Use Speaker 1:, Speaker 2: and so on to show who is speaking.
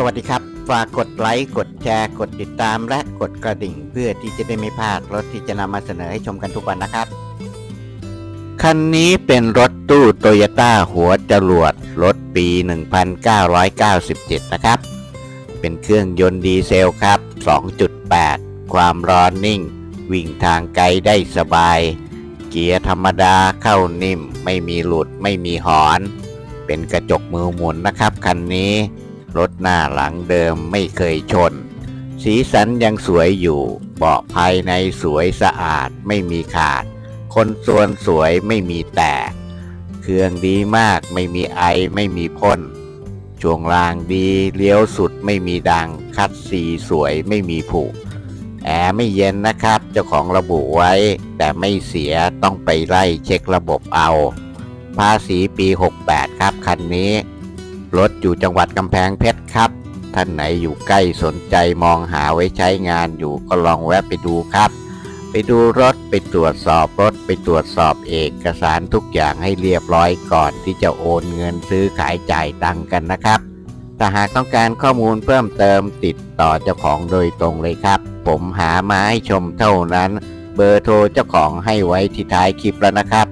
Speaker 1: สวัสดีครับ ฝากกดไลค์ กดแชร์ กดติดตามและกดกระดิ่ง เพื่อที่จะได้ไม่พลาดรถที่จะนำมาเสนอให้ชมกันทุกวันนะครับ คันนี้เป็นรถตู้โตโยต้าหัวจรวด รถปี 1997 นะครับ เป็นเครื่องยนต์ดีเซลครับ 2.8 ความร้อนนิ่ง วิ่งทางไกลได้สบาย เกียร์ธรรมดาเข้านิ่ม ไม่มีหลุด ไม่มีหอน เป็นกระจกมือหมุนนะครับคันนี้ รถหน้าหลังเดิมไม่เคยชน สีสันยังสวยอยู่ เบาะภายในสวยสะอาดไม่มีขาด คนส่วนสวยไม่มีแตก เครื่องดีมากไม่มีไอไม่มีพ่นช่วงล่างดีเลี้ยวสุดไม่มีดัง คัดสีสวยไม่มีผุแอร์ไม่เย็นนะครับ เจ้าของระบุไว้ แต่ไม่เสียต้องไปไล่เช็คระบบเอา ภาษีปี 68 ครับคันนี้ รถอยู่จังหวัดกำแพงเพชรครับ ท่านไหนอยู่ใกล้สนใจมองหาไว้ใช้งานอยู่ก็ลองแวะไปดูครับ ไปดูรถไปตรวจสอบรถไปตรวจสอบเอกสารทุกอย่างให้เรียบร้อยก่อนที่จะโอนเงินซื้อขายจ่ายตังกันนะครับถ้าหากต้องการข้อมูลเพิ่มเติมติดต่อเจ้าของโดยตรงเลยครับ ผมหามาให้ชมเท่านั้น เบอร์โทรเจ้าของให้ไว้ที่ท้ายคลิปแล้วนะครับ